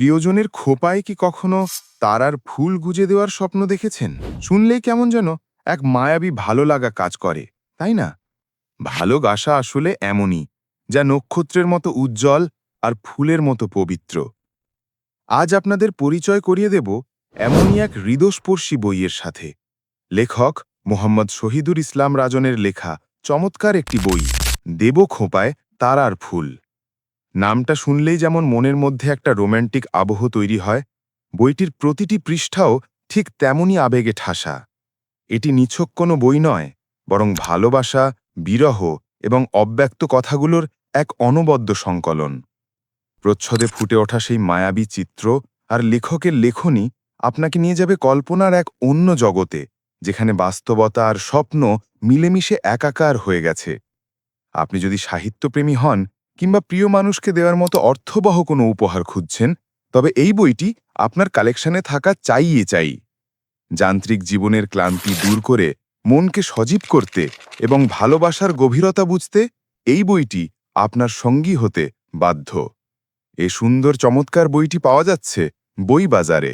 প্রিয়জনের খোপায় কি কখনো তারার ফুল গুজে দেওয়ার স্বপ্ন দেখেছেন? শুনলেই কেমন যেন এক মায়াবী ভালো লাগা কাজ করে, তাই না? ভালোবাসা আসলে এমনই, যা নক্ষত্রের মতো উজ্জ্বল আর ফুলের মতো পবিত্র। আজ আপনাদের পরিচয় করিয়ে দেব এমনই এক হৃদস্পর্শী বইয়ের সাথে। লেখক মোহাম্মদ শহীদুর ইসলাম রাজনের লেখা চমৎকার একটি বই, দেব খোঁপায় তারার ফুল। নামটা শুনলেই যেমন মনের মধ্যে একটা রোম্যান্টিক আবহ তৈরি হয়, বইটির প্রতিটি পৃষ্ঠাও ঠিক তেমনই আবেগে ঠাসা। এটি নিছক কোনো বই নয়, বরং ভালোবাসা, বিরহ এবং অব্যক্ত কথাগুলোর এক অনবদ্য সংকলন। প্রচ্ছদে ফুটে ওঠা সেই মায়াবী চিত্র আর লেখকের লেখনী আপনাকে নিয়ে যাবে কল্পনার এক অন্য জগতে, যেখানে বাস্তবতা আর স্বপ্ন মিলেমিশে একাকার হয়ে গেছে। আপনি যদি সাহিত্যপ্রেমী হন কিংবা প্রিয় মানুষকে দেওয়ার মতো অর্থবহ কোনো উপহার খুঁজছেন? তবে এই বইটি আপনার কালেকশনে থাকা চাইয়ে চাই। যান্ত্রিক জীবনের ক্লান্তি দূর করে মনকে সজীব করতে এবং ভালোবাসার গভীরতা বুঝতে এই বইটি আপনার সঙ্গী হতে বাধ্য। এ সুন্দর চমৎকার বইটি পাওয়া যাচ্ছে বই বাজারে।